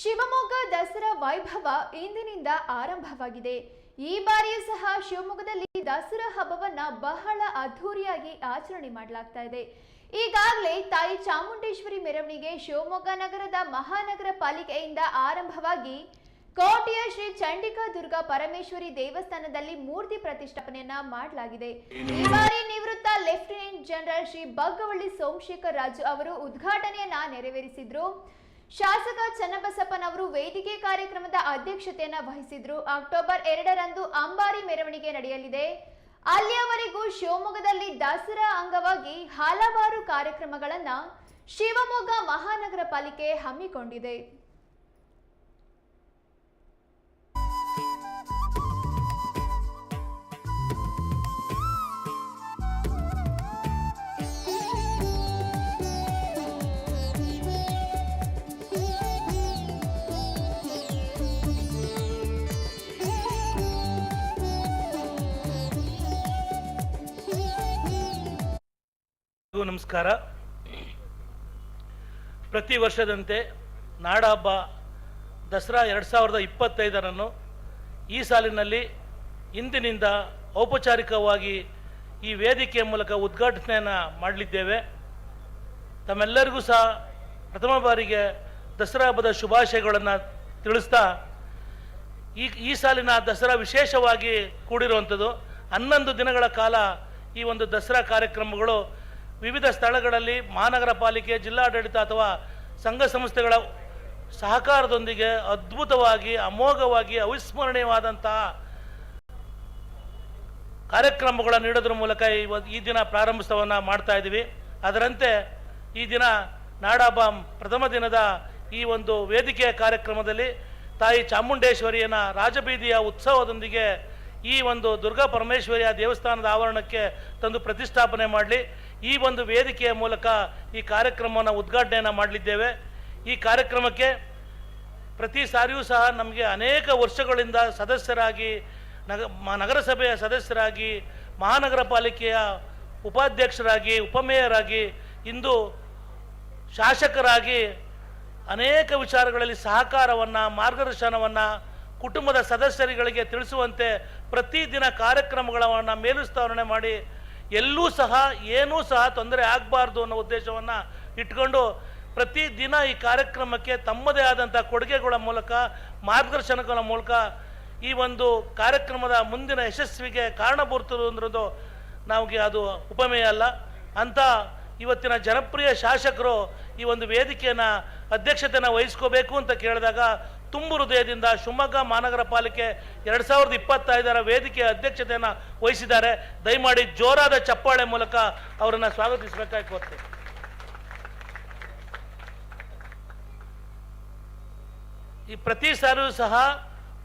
ಶಿವಮೊಗ್ಗ ದಸರಾ ವೈಭವ ಇಂದಿನಿಂದ ಆರಂಭವಾಗಿದೆ. ಈ ಬಾರಿಯೂ ಸಹ ಶಿವಮೊಗ್ಗದಲ್ಲಿ ದಸರಾ ಹಬ್ಬವನ್ನ ಬಹಳ ಅದ್ಧೂರಿಯಾಗಿ ಆಚರಣೆ ಮಾಡಲಾಗ್ತಾ ಇದೆ. ಈಗಾಗಲೇ ತಾಯಿ ಚಾಮುಂಡೇಶ್ವರಿ ಮೆರವಣಿಗೆ ಶಿವಮೊಗ್ಗ ನಗರದ ಮಹಾನಗರ ಪಾಲಿಕೆಯಿಂದ ಆರಂಭವಾಗಿ ಕೋಟೆಯ ಶ್ರೀ ಚಂಡಿಕಾ ದುರ್ಗಾ ಪರಮೇಶ್ವರಿ ದೇವಸ್ಥಾನದಲ್ಲಿ ಮೂರ್ತಿ ಪ್ರತಿಷ್ಠಾಪನೆಯನ್ನ ಮಾಡಲಾಗಿದೆ. ಈ ಬಾರಿ ನಿವೃತ್ತ ಲೆಫ್ಟಿನೆಂಟ್ ಜನರಲ್ ಶ್ರೀ ಬಗ್ಗವಳ್ಳಿ ಸೋಮಶೇಖರ್ ರಾಜು ಅವರು ಉದ್ಘಾಟನೆಯನ್ನ ನೆರವೇರಿಸಿದ್ರು. ಶಾಸಕ ಚನ್ನಬಸಪ್ಪನವರು ವೇದಿಕೆ ಕಾರ್ಯಕ್ರಮದ ಅಧ್ಯಕ್ಷತೆಯನ್ನ ವಹಿಸಿದ್ರು. ಅಕ್ಟೋಬರ್ ಎರಡರಂದು ಅಂಬಾರಿ ಮೆರವಣಿಗೆ ನಡೆಯಲಿದೆ. ಅಲ್ಲಿಯವರೆಗೂ ಶಿವಮೊಗ್ಗದಲ್ಲಿ ದಸರಾ ಅಂಗವಾಗಿ ಹಲವಾರು ಕಾರ್ಯಕ್ರಮಗಳನ್ನ ಶಿವಮೊಗ್ಗ ಮಹಾನಗರ ಪಾಲಿಕೆ ಹಮ್ಮಿಕೊಂಡಿದೆ. ಎಲ್ಲರಿಗೂ ನಮಸ್ಕಾರ. ಪ್ರತಿ ವರ್ಷದಂತೆ ನಾಡ ಹಬ್ಬ ದಸರಾ ಎರಡು ಸಾವಿರದ ಇಪ್ಪತ್ತೈದರನ್ನು ಈ ಸಾಲಿನಲ್ಲಿ ಇಂದಿನಿಂದ ಔಪಚಾರಿಕವಾಗಿ ಈ ವೇದಿಕೆಯ ಮೂಲಕ ಉದ್ಘಾಟನೆಯನ್ನು ಮಾಡಲಿದ್ದೇವೆ. ತಮ್ಮೆಲ್ಲರಿಗೂ ಸಹ ಪ್ರಥಮ ಬಾರಿಗೆ ದಸರಾ ಹಬ್ಬದ ಶುಭಾಶಯಗಳನ್ನು ತಿಳಿಸ್ತಾ ಈ ಈ ಸಾಲಿನ ದಸರಾ ವಿಶೇಷವಾಗಿ ಕೂಡಿರುವಂಥದ್ದು. ಹನ್ನೊಂದು ದಿನಗಳ ಕಾಲ ಈ ಒಂದು ದಸರಾ ಕಾರ್ಯಕ್ರಮಗಳು ವಿವಿಧ ಸ್ಥಳಗಳಲ್ಲಿ ಮಹಾನಗರ ಪಾಲಿಕೆ, ಜಿಲ್ಲಾಡಳಿತ ಅಥವಾ ಸಂಘ ಸಂಸ್ಥೆಗಳ ಸಹಕಾರದೊಂದಿಗೆ ಅದ್ಭುತವಾಗಿ, ಅಮೋಘವಾಗಿ, ಅವಿಸ್ಮರಣೀಯವಾದಂತಹ ಕಾರ್ಯಕ್ರಮಗಳನ್ನು ನೀಡೋದ್ರ ಮೂಲಕ ಈ ದಿನ ಪ್ರಾರಂಭೋತ್ಸವವನ್ನು ಮಾಡ್ತಾ ಇದ್ದೀವಿ. ಅದರಂತೆ ಈ ದಿನ ನಾಡಬಾಂ ಪ್ರಥಮ ದಿನದ ಈ ಒಂದು ವೇದಿಕೆಯ ಕಾರ್ಯಕ್ರಮದಲ್ಲಿ ತಾಯಿ ಚಾಮುಂಡೇಶ್ವರಿಯನ ರಾಜಬೀದಿಯ ಉತ್ಸವದೊಂದಿಗೆ ಈ ಒಂದು ದುರ್ಗಾ ಪರಮೇಶ್ವರಿಯ ದೇವಸ್ಥಾನದ ಆವರಣಕ್ಕೆ ತಂದು ಪ್ರತಿಷ್ಠಾಪನೆ ಮಾಡಲಿ. ಈ ಒಂದು ವೇದಿಕೆಯ ಮೂಲಕ ಈ ಕಾರ್ಯಕ್ರಮವನ್ನು ಉದ್ಘಾಟನೆಯನ್ನು ಮಾಡಲಿದ್ದೇವೆ. ಈ ಕಾರ್ಯಕ್ರಮಕ್ಕೆ ಪ್ರತಿ ಸಾರಿಯೂ ಸಹ ನಮಗೆ ಅನೇಕ ವರ್ಷಗಳಿಂದ ಸದಸ್ಯರಾಗಿ, ನಗ ನಗರಸಭೆಯ ಸದಸ್ಯರಾಗಿ, ಮಹಾನಗರ ಪಾಲಿಕೆಯ ಉಪಾಧ್ಯಕ್ಷರಾಗಿ, ಉಪಮೇಯರಾಗಿ, ಇಂದು ಶಾಸಕರಾಗಿ ಅನೇಕ ವಿಚಾರಗಳಲ್ಲಿ ಸಹಕಾರವನ್ನು, ಮಾರ್ಗದರ್ಶನವನ್ನು ಕುಟುಂಬದ ಸದಸ್ಯರುಗಳಿಗೆ ತಿಳಿಸುವಂತೆ ಪ್ರತಿದಿನ ಕಾರ್ಯಕ್ರಮಗಳನ್ನು ಮೇಲುಸ್ತಾವರಣೆ ಮಾಡಿ ಎಲ್ಲೂ ಸಹ, ಏನೂ ಸಹ ತೊಂದರೆ ಆಗಬಾರ್ದು ಅನ್ನೋ ಉದ್ದೇಶವನ್ನು ಇಟ್ಕೊಂಡು ಪ್ರತಿದಿನ ಈ ಕಾರ್ಯಕ್ರಮಕ್ಕೆ ತಮ್ಮದೇ ಆದಂಥ ಕೊಡುಗೆಗಳ ಮೂಲಕ, ಮಾರ್ಗದರ್ಶನಗಳ ಮೂಲಕ ಈ ಒಂದು ಕಾರ್ಯಕ್ರಮದ ಮುಂದಿನ ಯಶಸ್ವಿಗೆ ಕಾರಣಭೂರ್ತರು ಅಂದ್ರದ್ದು ನಮಗೆ ಅದು ಉಪಮೇಯ ಅಲ್ಲ. ಅಂತ ಇವತ್ತಿನ ಜನಪ್ರಿಯ ಶಾಸಕರು ಈ ಒಂದು ವೇದಿಕೆಯನ್ನು ಅಧ್ಯಕ್ಷತೆಯನ್ನು ವಹಿಸ್ಕೋಬೇಕು ಅಂತ ಕೇಳಿದಾಗ ತುಂಬು ಹೃದಯದಿಂದ ಶಿವಮೊಗ್ಗ ಮಹಾನಗರ ಪಾಲಿಕೆ ಎರಡು ಸಾವಿರದ ಇಪ್ಪತ್ತೈದರ ವೇದಿಕೆ ಅಧ್ಯಕ್ಷತೆಯನ್ನು ವಹಿಸಿದ್ದಾರೆ. ದಯಮಾಡಿ ಜೋರಾದ ಚಪ್ಪಾಳೆ ಮೂಲಕ ಅವರನ್ನು ಸ್ವಾಗತಿಸಬೇಕಾಗಿ ಕೋರ್ತೇನೆ. ಈ ಪ್ರತಿ ಸಾರಿಯೂ ಸಹ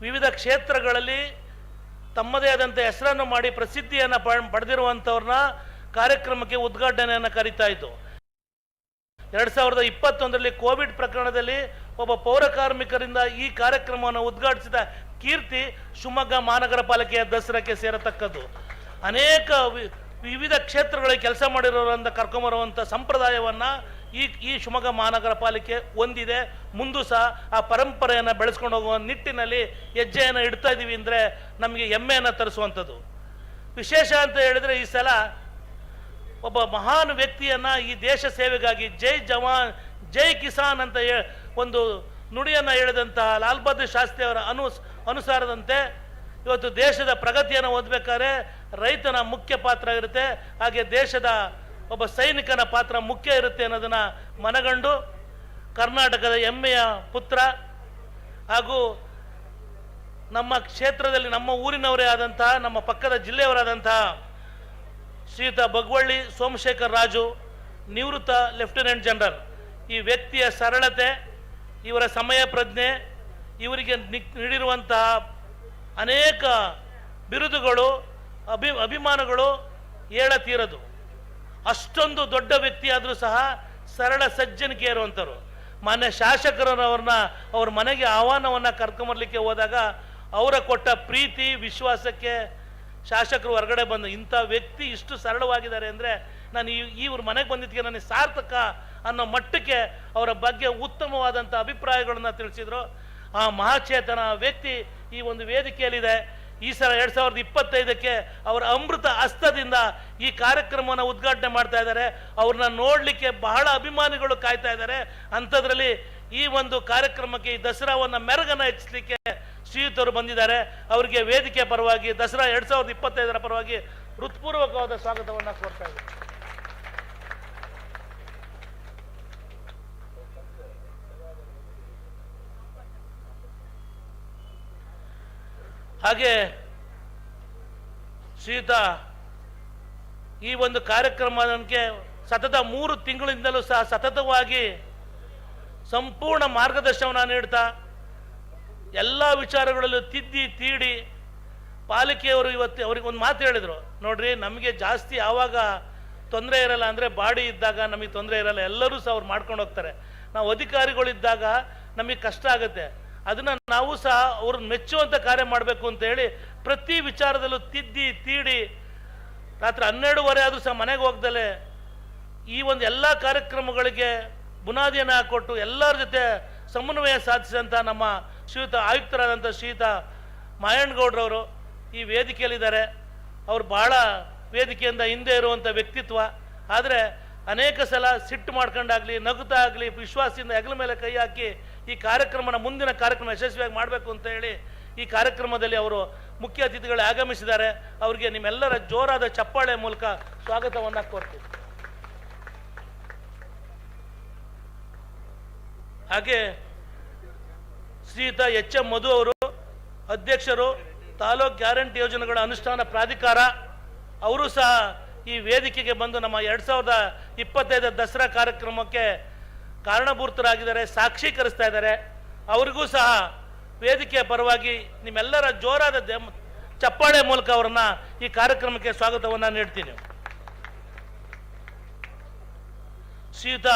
ವಿವಿಧ ಕ್ಷೇತ್ರಗಳಲ್ಲಿ ತಮ್ಮದೇ ಆದಂಥ ಹೆಸರನ್ನು ಮಾಡಿ ಪ್ರಸಿದ್ಧಿಯನ್ನು ಪಡೆದಿರುವಂಥವ್ರನ್ನ ಕಾರ್ಯಕ್ರಮಕ್ಕೆ ಉದ್ಘಾಟನೆಯನ್ನು ಕರೀತಾ ಇತ್ತು ಎರಡು ಸಾವಿರದ ಇಪ್ಪತ್ತೊಂದರಲ್ಲಿ ಕೋವಿಡ್ ಪ್ರಕರಣದಲ್ಲಿ ಒಬ್ಬ ಪೌರ ಕಾರ್ಮಿಕರಿಂದ ಈ ಕಾರ್ಯಕ್ರಮವನ್ನು ಉದ್ಘಾಟಿಸಿದ ಕೀರ್ತಿ ಶಿವಮೊಗ್ಗ ಮಹಾನಗರ ಪಾಲಿಕೆಯ ದಸರಾಕ್ಕೆ ಸೇರತಕ್ಕದ್ದು. ಅನೇಕ ವಿವಿಧ ಕ್ಷೇತ್ರಗಳಲ್ಲಿ ಕೆಲಸ ಮಾಡಿರೋರಿಂದ ಕರ್ಕೊಂಬರುವಂಥ ಸಂಪ್ರದಾಯವನ್ನು ಈ ಈ ಶಿವಮೊಗ್ಗ ಮಹಾನಗರ ಪಾಲಿಕೆ ಹೊಂದಿದೆ. ಮುಂದೂ ಸಹ ಆ ಪರಂಪರೆಯನ್ನು ಬೆಳೆಸ್ಕೊಂಡು ಹೋಗುವ ನಿಟ್ಟಿನಲ್ಲಿ ಹೆಜ್ಜೆಯನ್ನು ಇಡ್ತಾ ಇದ್ದೀವಿ ಅಂದರೆ ನಮಗೆ ಹೆಮ್ಮೆಯನ್ನು ತರಿಸುವಂಥದ್ದು. ವಿಶೇಷ ಅಂತ ಹೇಳಿದರೆ ಈ ಸಲ ಒಬ್ಬ ಮಹಾನ್ ವ್ಯಕ್ತಿಯನ್ನ ಈ ದೇಶ ಸೇವೆಗಾಗಿ ಜೈ ಜವಾನ್, ಜೈ ಕಿಸಾನ್ ಅಂತ ಹೇ- ಒಂದು ನುಡಿಯನ್ನು ಹೇಳಿದಂತಹ ಲಾಲ್ ಬಹದ್ದೂರ್ ಶಾಸ್ತ್ರಿ ಅವರ ಅನು ಅನುಸಾರದಂತೆ ಇವತ್ತು ದೇಶದ ಪ್ರಗತಿಯನ್ನು ಓದಬೇಕಾದ್ರೆ ರೈತನ ಮುಖ್ಯ ಪಾತ್ರ ಇರುತ್ತೆ, ಹಾಗೆ ದೇಶದ ಒಬ್ಬ ಸೈನಿಕನ ಪಾತ್ರ ಮುಖ್ಯ ಇರುತ್ತೆ ಅನ್ನೋದನ್ನು ಮನಗಂಡು ಕರ್ನಾಟಕದ ಹೆಮ್ಮೆಯ ಪುತ್ರ ಹಾಗೂ ನಮ್ಮ ಕ್ಷೇತ್ರದಲ್ಲಿ ನಮ್ಮ ಊರಿನವರೇ ಆದಂತಹ, ನಮ್ಮ ಪಕ್ಕದ ಜಿಲ್ಲೆಯವರಾದಂತಹ ಶ್ರೀಯುತ ಬಗ್ವಳ್ಳಿ ಸೋಮಶೇಖರ್ ರಾಜು ನಿವೃತ್ತ ಲೆಫ್ಟಿನೆಂಟ್ ಜನರಲ್. ಈ ವ್ಯಕ್ತಿಯ ಸರಳತೆ ಇವರ ಸಮಯ ಪ್ರಜ್ಞೆ, ಇವರಿಗೆ ನೀಡಿರುವಂತಹ ಅನೇಕ ಬಿರುದುಗಳು, ಅಭಿ, ಅಭಿಮಾನಗಳು ಹೇಳತೀರದು ಅಷ್ಟೊಂದು ದೊಡ್ಡ ವ್ಯಕ್ತಿಯಾದರೂ ಸಹ ಸರಳ ಸಜ್ಜನಿಕೆ ಇರುವಂಥವ್ರು ಮಾನ್ಯ ಶಾಸಕರವ್ರನ್ನ ಅವ್ರ ಮನೆಗೆ ಆಹ್ವಾನವನ್ನು ಕರ್ಕೊಂಬರ್ಲಿಕ್ಕೆ ಹೋದಾಗ ಅವರ ಕೊಟ್ಟ ಪ್ರೀತಿ, ವಿಶ್ವಾಸಕ್ಕೆ ಶಾಸಕರು ಹೊರಗಡೆ ಬಂದು ಇಂಥ ವ್ಯಕ್ತಿ ಇಷ್ಟು ಸರಳವಾಗಿದ್ದಾರೆ ಅಂದರೆ ನಾನು ಈ ಇವ್ರ ಮನೆಗೆ ಬಂದಿದ್ದಕ್ಕೆ ನನಗೆ ಸಾರ್ಥಕ ಅನ್ನೋ ಮಟ್ಟಕ್ಕೆ ಅವರ ಬಗ್ಗೆ ಉತ್ತಮವಾದಂಥ ಅಭಿಪ್ರಾಯಗಳನ್ನು ತಿಳಿಸಿದರು. ಆ ಮಹಾಚೇತನ ವ್ಯಕ್ತಿ ಈ ಒಂದು ವೇದಿಕೆಯಲ್ಲಿದೆ. ಈ ಸಲ ಎರಡು ಸಾವಿರದ ಇಪ್ಪತ್ತೈದಕ್ಕೆ ಅವರ ಅಮೃತ ಹಸ್ತದಿಂದ ಈ ಕಾರ್ಯಕ್ರಮವನ್ನು ಉದ್ಘಾಟನೆ ಮಾಡ್ತಾ ಇದ್ದಾರೆ. ಅವ್ರನ್ನ ನೋಡಲಿಕ್ಕೆ ಬಹಳ ಅಭಿಮಾನಿಗಳು ಕಾಯ್ತಾ ಇದ್ದಾರೆ. ಅಂಥದ್ರಲ್ಲಿ ಈ ಒಂದು ಕಾರ್ಯಕ್ರಮಕ್ಕೆ ಈ ದಸರಾವನ್ನು ಮೆರಗನ್ನು ಹೆಚ್ಚಿಸಲಿಕ್ಕೆ ಶ್ರೀಯುತರು ಬಂದಿದ್ದಾರೆ. ಅವರಿಗೆ ವೇದಿಕೆ ಪರವಾಗಿ ದಸರಾ ಎರಡು ಸಾವಿರದ ಇಪ್ಪತ್ತೈದರ ಪರವಾಗಿ ಹೃತ್ಪೂರ್ವಕವಾದ ಸ್ವಾಗತವನ್ನು ಕೋರ್ತಾ ಹಾಗೆ ಸೀತಾ ಈ ಒಂದು ಕಾರ್ಯಕ್ರಮಕ್ಕೆ ಸತತ ಮೂರು ತಿಂಗಳಿಂದಲೂ ಸಹ ಸತತವಾಗಿ ಸಂಪೂರ್ಣ ಮಾರ್ಗದರ್ಶನ ನೀಡ್ತಾ, ಎಲ್ಲ ವಿಚಾರಗಳಲ್ಲೂ ತಿದ್ದಿ, ತೀಡಿ, ಪಾಲಿಕೆಯವರು ಇವತ್ತು ಅವ್ರಿಗೆ ಒಂದು ಮಾತು ಹೇಳಿದರು. ನೋಡ್ರಿ, ನಮಗೆ ಜಾಸ್ತಿ ಯಾವಾಗ ತೊಂದರೆ ಇರಲ್ಲ ಅಂದರೆ ಬಾಡಿ ಇದ್ದಾಗ ನಮಗೆ ತೊಂದರೆ ಇರಲ್ಲ, ಎಲ್ಲರೂ ಸಹ ಅವ್ರು ಮಾಡ್ಕೊಂಡು ಹೋಗ್ತಾರೆ. ನಾವು ಅಧಿಕಾರಿಗಳಿದ್ದಾಗ ನಮಗೆ ಕಷ್ಟ ಆಗುತ್ತೆ. ಅದನ್ನು ನಾವು ಸಹ ಅವ್ರನ್ನ ಮೆಚ್ಚುವಂಥ ಕಾರ್ಯ ಮಾಡಬೇಕು ಅಂತ ಹೇಳಿ ಪ್ರತಿ ವಿಚಾರದಲ್ಲೂ ತಿದ್ದಿ, ತೀಡಿ, ರಾತ್ರಿ ಹನ್ನೆರಡುವರೆ ಆದರೂ ಸಹ ಮನೆಗೆ ಹೋಗ್ದಲೆ ಈ ಒಂದು ಎಲ್ಲ ಕಾರ್ಯಕ್ರಮಗಳಿಗೆ ಬುನಾದಿಯನ್ನು ಹಾಕೊಟ್ಟು ಎಲ್ಲರ ಜೊತೆ ಸಮನ್ವಯ ಸಾಧಿಸಿದಂಥ ನಮ್ಮ ಶ್ರೀಯುತ ಆಯುಕ್ತರಾದಂಥ ಶ್ರೀಯುತ ಮಾಯಣ್ಣಗೌಡ್ರವರು ಈ ವೇದಿಕೆಯಲ್ಲಿದ್ದಾರೆ. ಅವರು ಬಹಳ ವೇದಿಕೆಯಿಂದ ಹಿಂದೆ ಇರುವಂಥ ವ್ಯಕ್ತಿತ್ವ. ಆದರೆ ಅನೇಕ ಸಲ ಸಿಟ್ಟು ಮಾಡ್ಕೊಂಡಾಗಲಿ, ನಗುತ್ತಾ ಆಗಲಿ, ವಿಶ್ವಾಸದಿಂದ ಹೆಗಲ ಮೇಲೆ ಕೈ ಹಾಕಿ ಈ ಕಾರ್ಯಕ್ರಮನ ಮುಂದಿನ ಕಾರ್ಯಕ್ರಮ ಯಶಸ್ವಿಯಾಗಿ ಮಾಡಬೇಕು ಅಂತ ಹೇಳಿ ಈ ಕಾರ್ಯಕ್ರಮದಲ್ಲಿ ಅವರು ಮುಖ್ಯ ಅತಿಥಿಗಳು ಆಗಮಿಸಿದ್ದಾರೆ. ಅವರಿಗೆ ನಿಮ್ಮೆಲ್ಲರ ಜೋರಾದ ಚಪ್ಪಾಳೆ ಮೂಲಕ ಸ್ವಾಗತವನ್ನು ಕೋರ್ತೀವಿ ಹಾಗೆ ಶ್ರೀಯುತ ಎಚ್ ಎಂ ಮಧು ಅವರು, ಅಧ್ಯಕ್ಷರು, ತಾಲೂಕ್ ಗ್ಯಾರಂಟಿ ಯೋಜನೆಗಳ ಅನುಷ್ಠಾನ ಪ್ರಾಧಿಕಾರ, ಅವರು ಸಹ ಈ ವೇದಿಕೆಗೆ ಬಂದು ನಮ್ಮ ಎರಡು ಸಾವಿರದ ಇಪ್ಪತ್ತೈದರ ದಸರಾ ಕಾರ್ಯಕ್ರಮಕ್ಕೆ ಕಾರಣಭೂತರಾಗಿದ್ದಾರೆ ಸಾಕ್ಷೀಕರಿಸ್ತಾ ಇದ್ದಾರೆ. ಅವರಿಗೂ ಸಹ ವೇದಿಕೆಯ ಪರವಾಗಿ ನಿಮ್ಮೆಲ್ಲರ ಜೋರಾದ ಚಪ್ಪಾಳೆ ಮೂಲಕ ಅವರನ್ನ ಈ ಕಾರ್ಯಕ್ರಮಕ್ಕೆ ಸ್ವಾಗತವನ್ನು ನೀಡ್ತೀನಿ ಶ್ರೀಯುತ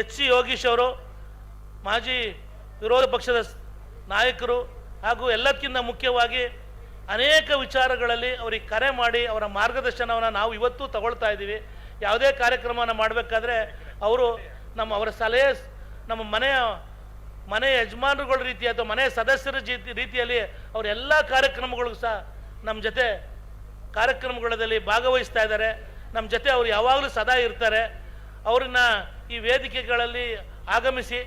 ಎಚ್ ಸಿ ಯೋಗೀಶ್ ಅವರು, ಮಾಜಿ ವಿರೋಧ ಪಕ್ಷದ ನಾಯಕರು ಹಾಗೂ ಎಲ್ಲಕ್ಕಿಂತ ಮುಖ್ಯವಾಗಿ ಅನೇಕ ವಿಚಾರಗಳಲ್ಲಿ ಅವರಿಗೆ ಕರೆ ಮಾಡಿ ಅವರ ಮಾರ್ಗದರ್ಶನವನ್ನು ನಾವು ಇವತ್ತು ತಗೊಳ್ತಾ ಇದ್ದೀವಿ. ಯಾವುದೇ ಕಾರ್ಯಕ್ರಮವನ್ನು ಮಾಡಬೇಕಾದ್ರೆ ಅವರು ನಮ್ಮ ಅವರ ಸಲಹೆ ನಮ್ಮ ಮನೆಯ ಮನೆ ಯಜಮಾನರುಗಳ ರೀತಿ ಅಥವಾ ಮನೆ ಸದಸ್ಯರ ರೀತಿಯಲ್ಲಿ ಅವರ ಎಲ್ಲ ಕಾರ್ಯಕ್ರಮಗಳಿಗೂ ಸಹ ನಮ್ಮ ಜೊತೆ ಕಾರ್ಯಕ್ರಮಗಳಲ್ಲಿ ಭಾಗವಹಿಸ್ತಾ ಇದ್ದಾರೆ. ನಮ್ಮ ಜೊತೆ ಅವರು ಯಾವಾಗಲೂ ಸದಾ ಇರ್ತಾರೆ. ಅವ್ರನ್ನ ಈ ವೇದಿಕೆಗಳಲ್ಲಿ ಆಗಮಿಸಿ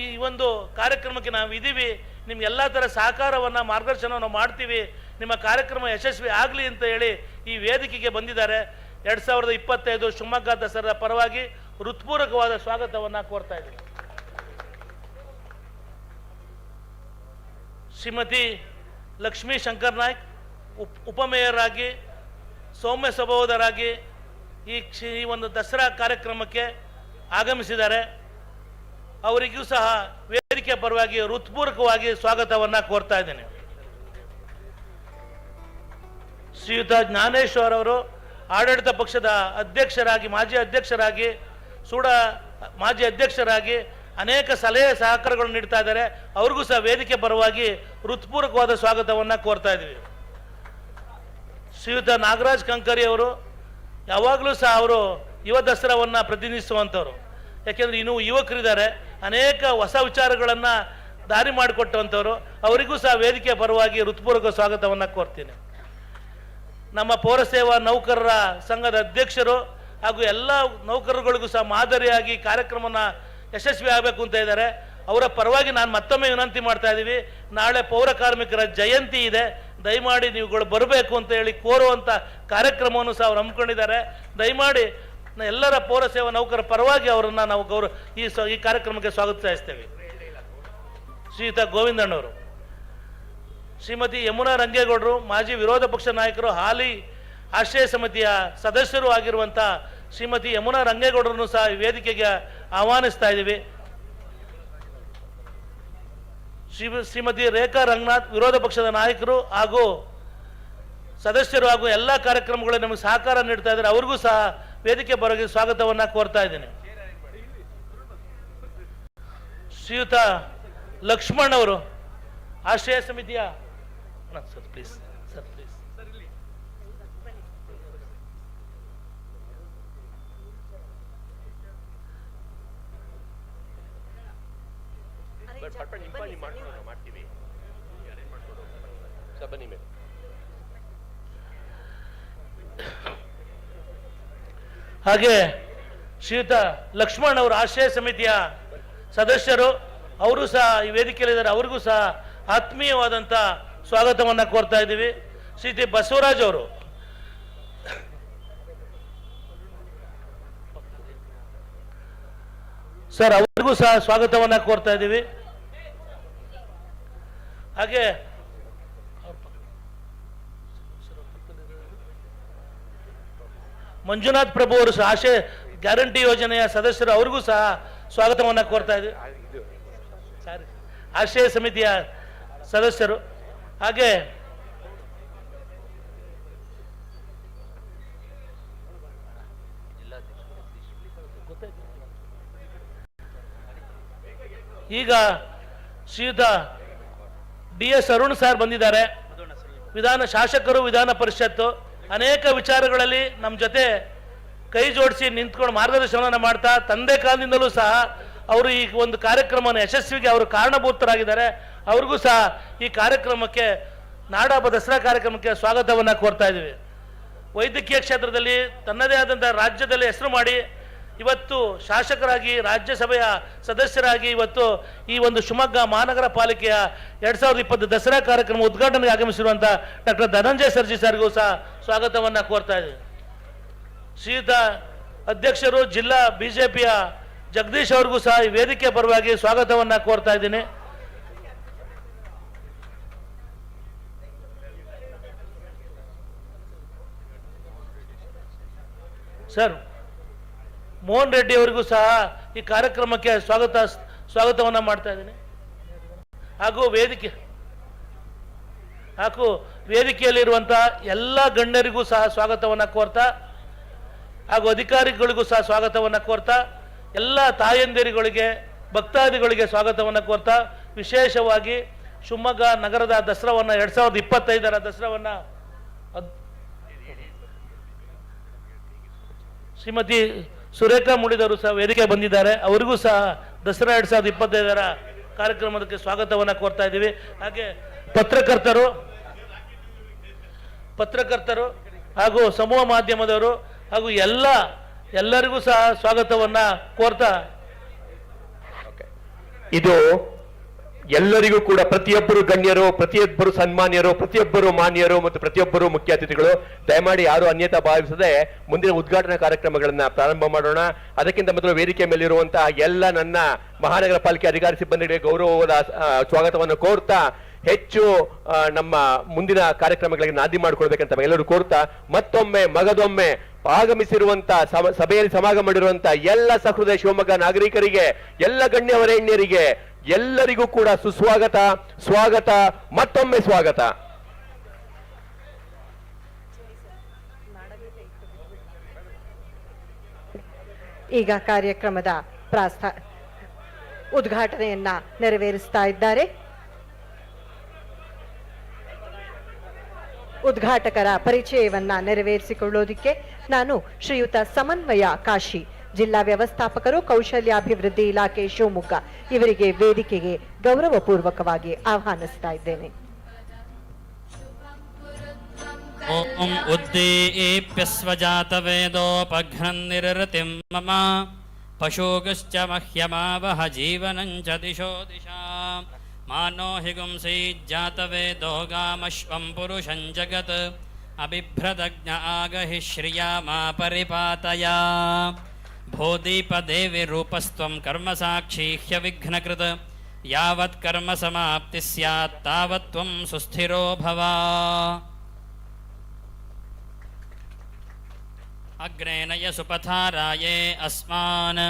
ಈ ಒಂದು ಕಾರ್ಯಕ್ರಮಕ್ಕೆ ನಾವು ಇದ್ದೀವಿ ನಿಮ್ಗೆ ಎಲ್ಲ ಥರ ಸಹಕಾರವನ್ನು, ಮಾರ್ಗದರ್ಶನವನ್ನು ಮಾಡ್ತೀವಿ. ನಿಮ್ಮ ಕಾರ್ಯಕ್ರಮ ಯಶಸ್ವಿ ಆಗಲಿ ಅಂತ ಹೇಳಿ ಈ ವೇದಿಕೆಗೆ ಬಂದಿದ್ದಾರೆ. ಎರಡು ಸಾವಿರದ ಇಪ್ಪತ್ತೈದು ಶಿವಮೊಗ್ಗ ದಸರಾ ಪರವಾಗಿ ಹೃತ್ಪೂರ್ವಕವಾದ ಸ್ವಾಗತವನ್ನು ಕೋರ್ತಾ ಇದ್ದೀನಿ. ಶ್ರೀಮತಿ ಲಕ್ಷ್ಮೀ ಶಂಕರ್ ನಾಯ್ಕ್, ಉಪ್ ಉಪಮೇಯರ್ ಆಗಿ ಸೌಮ್ಯ ಸ್ವಭಾವದರಾಗಿ ಈ ಈ ಒಂದು ದಸರಾ ಕಾರ್ಯಕ್ರಮಕ್ಕೆ ಆಗಮಿಸಿದ್ದಾರೆ. ಅವರಿಗೂ ಸಹ ವೇದಿಕೆ ಪರವಾಗಿ ಹೃತ್ಪೂರ್ವಕವಾಗಿ ಸ್ವಾಗತವನ್ನು ಕೋರ್ತಾ ಇದ್ದೇನೆ. ಶ್ರೀಯುತ ಜ್ಞಾನೇಶ್ವರ್ ಅವರು ಆಡಳಿತ ಪಕ್ಷದ ಅಧ್ಯಕ್ಷರಾಗಿ, ಮಾಜಿ ಅಧ್ಯಕ್ಷರಾಗಿ ಸೂಡ ಮಾಜಿ ಅಧ್ಯಕ್ಷರಾಗಿ ಅನೇಕ ಸಲಹೆ ಸಹಕಾರಗಳನ್ನು ನೀಡ್ತಾ ಇದ್ದಾರೆ. ಅವ್ರಿಗೂ ಸಹ ವೇದಿಕೆ ಪರವಾಗಿ ಹೃತ್ಪೂರ್ವಕವಾದ ಸ್ವಾಗತವನ್ನು ಕೋರ್ತಾ ಇದ್ದೀವಿ. ಶ್ರೀಯುತ ನಾಗರಾಜ್ ಕಂಕರಿ ಅವರು, ಯಾವಾಗಲೂ ಸಹ ಅವರು ಯುವ ದಸರಾವನ್ನು ಪ್ರತಿನಿಧಿಸುವಂಥವ್ರು ಯಾಕೆಂದರೆ ಇನ್ನೂ ಯುವಕರಿದ್ದಾರೆ. ಅನೇಕ ಹೊಸ ವಿಚಾರಗಳನ್ನು ದಾರಿ ಮಾಡಿಕೊಟ್ಟಂಥವ್ರು ಅವರಿಗೂ ಸಹ ವೇದಿಕೆ ಪರವಾಗಿ ಹೃತ್ಪೂರ್ವಕ ಸ್ವಾಗತವನ್ನು ಕೋರ್ತೀನಿ. ನಮ್ಮ ಪೌರಸೇವಾ ನೌಕರರ ಸಂಘದ ಅಧ್ಯಕ್ಷರು ಹಾಗೂ ಎಲ್ಲ ನೌಕರರುಗಳಿಗೂ ಸಹ ಮಾದರಿಯಾಗಿ ಕಾರ್ಯಕ್ರಮನ ಯಶಸ್ವಿ ಆಗಬೇಕು ಅಂತ ಇದ್ದಾರೆ. ಅವರ ಪರವಾಗಿ ನಾನು ಮತ್ತೊಮ್ಮೆ ವಿನಂತಿ ಮಾಡ್ತಾ ಇದ್ದೀವಿ. ನಾಳೆ ಪೌರ ಕಾರ್ಮಿಕರ ಜಯಂತಿ ಇದೆ. ದಯಮಾಡಿ ನೀವುಗಳು ಬರಬೇಕು ಅಂತ ಹೇಳಿ ಕೋರುವಂಥ ಕಾರ್ಯಕ್ರಮವನ್ನು ಸಹ ಅವ್ರು ಹಮ್ಮಿಕೊಂಡಿದ್ದಾರೆ. ದಯಮಾಡಿ ಎಲ್ಲರ ಪೌರ ಸೇವಾ ನೌಕರ ಪರವಾಗಿ ಅವರನ್ನು ನಾವು ಗೌರವ ಈ ಈ ಕಾರ್ಯಕ್ರಮಕ್ಕೆ ಸ್ವಾಗತಿಸ್ತೇವೆ ಶ್ರೀಯುತ ಗೋವಿಂದಣ್ಣವರು. ಶ್ರೀಮತಿ ಯಮುನಾ ರಂಗೇಗೌಡರು, ಮಾಜಿ ವಿರೋಧ ಪಕ್ಷ ನಾಯಕರು ಹಾಲಿ ಆಶ್ರಯ ಸಮಿತಿಯ ಸದಸ್ಯರು ಆಗಿರುವಂಥ ಶ್ರೀಮತಿ ಯಮುನಾ ರಂಗೇಗೌಡರನ್ನು ಸಹ ವೇದಿಕೆಗೆ ಆಹ್ವಾನಿಸ್ತಾ ಇದ್ದೀವಿ. ಶ್ರೀ ಶ್ರೀಮತಿ ರೇಖಾ ರಂಗನಾಥ್ ವಿರೋಧ ಪಕ್ಷದ ನಾಯಕರು ಹಾಗೂ ಸದಸ್ಯರು ಹಾಗೂ ಎಲ್ಲ ಕಾರ್ಯಕ್ರಮಗಳು ನಮಗೆ ಸಹಕಾರ ನೀಡ್ತಾ ಇದ್ದಾರೆ. ಅವ್ರಿಗೂ ಸಹ ವೇದಿಕೆ ಬರೋಗಿ ಸ್ವಾಗತವನ್ನು ಕೋರ್ತಾ ಇದ್ದೀನಿ. ಶ್ರೀಯುತ ಲಕ್ಷ್ಮಣ್ ಅವರು ಆಶ್ರಯ ಸಮಿತಿಯ ಪ್ಲೀಸ್ ಮಾಡ್ತೀವಿ. ಬನ್ನಿ ಮೇಲೆ ಹಾಗೆ ಶ್ರೀಯುತ ಲಕ್ಷ್ಮಣ್ ಅವರು ಆಶ್ರಯ ಸಮಿತಿಯ ಸದಸ್ಯರು ಅವರು ಸಹ ಈ ವೇದಿಕೆಯಲ್ಲಿದ್ದಾರೆ. ಅವ್ರಿಗೂ ಸಹ ಆತ್ಮೀಯವಾದಂಥ ಸ್ವಾಗತವನ್ನು ಕೋರ್ತಾ ಇದ್ದೀವಿ. ಶ್ರೀತಿ ಬಸವರಾಜ್ ಅವರು. ಸರ್ ಅವ್ರಿಗೂ ಸಹ ಸ್ವಾಗತವನ್ನು ಕೋರ್ತಾ ಇದ್ದೀವಿ. ಹಾಗೆ ಮಂಜುನಾಥ್ ಪ್ರಭು ಅವರು ಸಹ, ಆಶೆ ಗ್ಯಾರಂಟಿ ಯೋಜನೆಯ ಸದಸ್ಯರು ಅವ್ರಿಗೂ ಸಹ ಸ್ವಾಗತವನ್ನು ಕೋರ್ತಾ ಸಾರಿ. ಆಶ್ರಯ ಸಮಿತಿಯ ಸದಸ್ಯರು. ಹಾಗೆ ಈಗ ಶ್ರೀಯುತ ಡಿ ಎಸ್ ಅರುಣ್ ಸರ್ ಬಂದಿದ್ದಾರೆ. ವಿಧಾನ ಶಾಸಕರು, ವಿಧಾನ ಪರಿಷತ್ತು, ಅನೇಕ ವಿಚಾರಗಳಲ್ಲಿ ನಮ್ಮ ಜೊತೆ ಕೈ ಜೋಡಿಸಿ ನಿಂತ್ಕೊಂಡು ಮಾರ್ಗದರ್ಶನವನ್ನು ಮಾಡ್ತಾ, ತಂದೆ ಕಾಲದಿಂದಲೂ ಸಹ ಅವರು ಈ ಒಂದು ಕಾರ್ಯಕ್ರಮವನ್ನು ಯಶಸ್ವಿಗೆ ಅವರು ಕಾರಣಭೂತರಾಗಿದ್ದಾರೆ. ಅವ್ರಿಗೂ ಸಹ ಈ ಕಾರ್ಯಕ್ರಮಕ್ಕೆ, ನಾಡಹಬ್ಬ ದಸರಾ ಕಾರ್ಯಕ್ರಮಕ್ಕೆ ಸ್ವಾಗತವನ್ನು ಕೋರ್ತಾ ಇದ್ದೀವಿ. ವೈದ್ಯಕೀಯ ಕ್ಷೇತ್ರದಲ್ಲಿ ತನ್ನದೇ ಆದಂಥ ರಾಜ್ಯದಲ್ಲಿ ಹೆಸರು ಮಾಡಿ ಇವತ್ತು ಶಾಸಕರಾಗಿ, ರಾಜ್ಯಸಭೆಯ ಸದಸ್ಯರಾಗಿ ಇವತ್ತು ಈ ಒಂದು ಶಿವಮೊಗ್ಗ ಮಹಾನಗರ ಪಾಲಿಕೆಯ ಎರಡ್ ಸಾವಿರದ ಇಪ್ಪತ್ತು ದಸರಾ ಕಾರ್ಯಕ್ರಮ ಉದ್ಘಾಟನೆಗೆ ಆಗಮಿಸಿರುವಂಥ ಡಾಕ್ಟರ್ ಧನಂಜಯ ಸರ್ಜಿ ಸರ್ಗೂ ಸಹ ಸ್ವಾಗತವನ್ನು ಕೋರ್ತಾ ಇದ್ದೀವಿ. ಶ್ರೀಯುತ ಅಧ್ಯಕ್ಷರು ಜಿಲ್ಲಾ ಬಿಜೆಪಿಯ ಜಗದೀಶ್ ಅವ್ರಿಗೂ ಸಹ ಈ ವೇದಿಕೆ ಪರವಾಗಿ ಸ್ವಾಗತವನ್ನು ಕೋರ್ತಾ ಇದ್ದೀನಿ. ಸರ್ ಮೋಹನ್ ರೆಡ್ಡಿ ಅವರಿಗೂ ಸಹ ಈ ಕಾರ್ಯಕ್ರಮಕ್ಕೆ ಸ್ವಾಗತ, ಸ್ವಾಗತವನ್ನು ಮಾಡ್ತಾ ಇದ್ದೀನಿ. ಹಾಗೂ ವೇದಿಕೆ, ಹಾಗೂ ವೇದಿಕೆಯಲ್ಲಿರುವಂಥ ಎಲ್ಲ ಗಣ್ಯರಿಗೂ ಸಹ ಸ್ವಾಗತವನ್ನು ಕೋರ್ತಾ, ಹಾಗೂ ಅಧಿಕಾರಿಗಳಿಗೂ ಸಹ ಸ್ವಾಗತವನ್ನು ಕೋರ್ತಾ, ಎಲ್ಲ ತಾಯಂದಿರುಗಳಿಗೆ, ಭಕ್ತಾದಿಗಳಿಗೆ ಸ್ವಾಗತವನ್ನು ಕೋರ್ತಾ, ವಿಶೇಷವಾಗಿ ಶಿವಮೊಗ್ಗ ನಗರದ ದಸರಾವನ್ನು ಎರಡು ಸಾವಿರದ ಇಪ್ಪತ್ತೈದರ ದಸರಾವನ್ನು ಶ್ರೀಮತಿ ಸುರೇಖಾ ಮುಡಿದವರು ಸಹ ವೇದಿಕೆ ಬಂದಿದ್ದಾರೆ. ಅವರಿಗೂ ಸಹ ದಸರಾ ಎರಡು ಸಾವಿರದ ಇಪ್ಪತ್ತೈದರ ಕಾರ್ಯಕ್ರಮಕ್ಕೆ ಸ್ವಾಗತವನ್ನು ಕೋರ್ತಾ ಇದ್ದೀವಿ. ಹಾಗೆ ಪತ್ರಕರ್ತರು ಪತ್ರಕರ್ತರು ಹಾಗೂ ಸಮೂಹ ಮಾಧ್ಯಮದವರು ಹಾಗೂ ಎಲ್ಲ, ಎಲ್ಲರಿಗೂ ಸಹ ಸ್ವಾಗತವನ್ನು ಕೋರ್ತಾ ಇದು ಎಲ್ಲರಿಗೂ ಕೂಡ ಪ್ರತಿಯೊಬ್ಬರು ಗಣ್ಯರು, ಪ್ರತಿಯೊಬ್ಬರು ಸನ್ಮಾನ್ಯರು, ಪ್ರತಿಯೊಬ್ಬರು ಮಾನ್ಯರು ಮತ್ತು ಪ್ರತಿಯೊಬ್ಬರು ಮುಖ್ಯ ಅತಿಥಿಗಳು, ದಯಮಾಡಿ ಯಾರು ಅನ್ಯತಾ ಭಾವಿಸದೆ ಮುಂದಿನ ಉದ್ಘಾಟನಾ ಕಾರ್ಯಕ್ರಮಗಳನ್ನ ಪ್ರಾರಂಭ ಮಾಡೋಣ. ಅದಕ್ಕಿಂತ ಮೊದಲು ವೇದಿಕೆ ಮೇಲಿರುವಂತಹ ಎಲ್ಲ ನನ್ನ ಮಹಾನಗರ ಪಾಲಿಕೆ ಅಧಿಕಾರಿ ಸಿಬ್ಬಂದಿಗಳಿಗೆ ಗೌರವದ ಸ್ವಾಗತವನ್ನು ಕೋರ್ತಾ ಹೆಚ್ಚು ನಮ್ಮ ಮುಂದಿನ ಕಾರ್ಯಕ್ರಮಗಳಿಗೆ ನಾದಿ ಮಾಡಿಕೊಳ್ಬೇಕಂತ ಎಲ್ಲರೂ ಕೋರ್ತಾ ಮತ್ತೊಮ್ಮೆ, ಮಗದೊಮ್ಮೆ ಆಗಮಿಸಿರುವಂತ ಸಭೆಯಲ್ಲಿ ಸಮಾಗಮ ಮಾಡಿರುವಂತಹ ಎಲ್ಲ ಸಹೃದಯ ಶಿವಮೊಗ್ಗ ನಾಗರಿಕರಿಗೆ, ಎಲ್ಲ ಗಣ್ಯ ವರೇಣ್ಯರಿಗೆ ಎಲ್ಲರಿಗೂ ಕೂಡ ಸುಸ್ವಾಗತ, ಸ್ವಾಗತ, ಮತ್ತೊಮ್ಮೆ ಸ್ವಾಗತ. ಈಗ ಕಾರ್ಯಕ್ರಮದ ಪ್ರಾಸ್ಥ ಉದ್ಘಾಟನೆಯನ್ನ ನೆರವೇರಿಸ್ತಾ ಇದ್ದಾರೆ. ಉದ್ಘಾಟಕರ ಪರಿಚಯವನ್ನ ನೆರವೇರಿಸಿಕೊಳ್ಳೋದಿಕ್ಕೆ ನಾನು ಶ್ರೀಯುತ ಸಮನ್ವಯ ಕಾಶಿ ಜಿಲ್ಲಾ ವ್ಯವಸ್ಥಾಪಕರು ಕೌಶಲ್ಯಾಭಿವೃದ್ಧಿ ಇಲಾಖೆ ಶಿವಮೊಗ್ಗ ಇವರಿಗೆ ವೇದಿಕೆಗೆ ಗೌರವಪೂರ್ವಕವಾಗಿ ಆಹ್ವಾನಿಸ್ತಾ ಇದ್ದೇನೆ ॐ उद्दीप्यस्वजातवेदोपघ्नन्निरृतिं मम पशुगश्च मह्यमावह जीवनं च दिशो दिशा मानो हि गुंसीज्जातवेदो गामश्वं पुरुषं जगत् अबिभ्रदज्ञ आगहि श्रिया मा परिपातया भूदीपदेवि रूपस्त्वं कर्मसाक्षी ह्यविघ्नकृत्, यावत् कर्मसमाप्तिः स्यात्, तावत् त्वं सुस्थिरो भव। अग्नेनय सुपथाराये अस्मान्,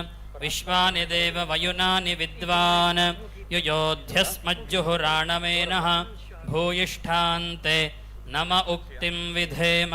विश्वानि देव वयुनानि विद्वान् युयोध्यस्मज्जुहुराणमेनः भूयिष्ठान्ते नम उक्तिं विधेम।